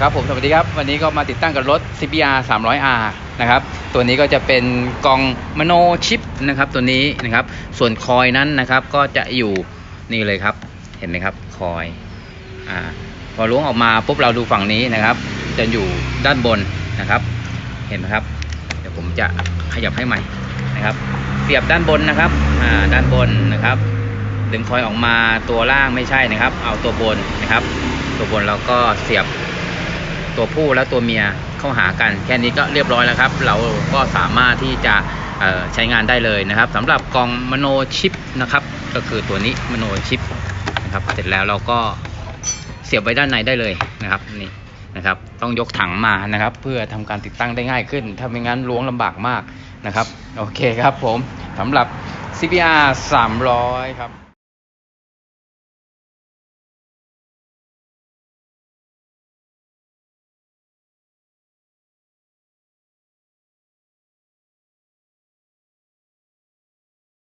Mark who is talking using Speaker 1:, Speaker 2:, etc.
Speaker 1: ครับผมสวัสดีครับ วันนี้ก็มาติดตั้งกับรถ CBR 300R นะครับ ตัวนี้ก็จะเป็นกล่องมโนชิปนะครับตัวนี้นะครับ ส่วนคอยนั้นนะครับก็จะอยู่นี่เลยครับ เห็นไหมครับคอยอ่าพอล้วงออกมาปุ๊บเราดูฝั่งนี้นะครับ จะอยู่ด้านบนนะครับ เห็นไหมครับ เดี๋ยวผมจะขยับให้ใหม่นะครับ เสียบด้านบนนะครับอ่าด้านบนนะครับ ดึงคอยออกมาตัวล่างไม่ใช่นะครับ เอาตัวบนนะครับ ตัวบนเราก็เสียบ ตัวผู้และตัวเมียเข้าหากัน แค่นี้ก็เรียบร้อยแล้วครับ เราก็สามารถที่จะใช้งานได้เลยนะครับสำหรับกล่องมโนชิปนะครับ ก็คือตัวนี้มโนชิปนะครับ เสร็จแล้วเราก็เสียบไว้ด้านในได้เลยนะครับนี่นะครับต้องยกถังมานะครับ เพื่อทำการติดตั้งได้ง่ายขึ้น ถ้าไม่งั้นล้วงลำบากมากนะครับ โอเคครับผมสำหรับ CPR 300 ครับ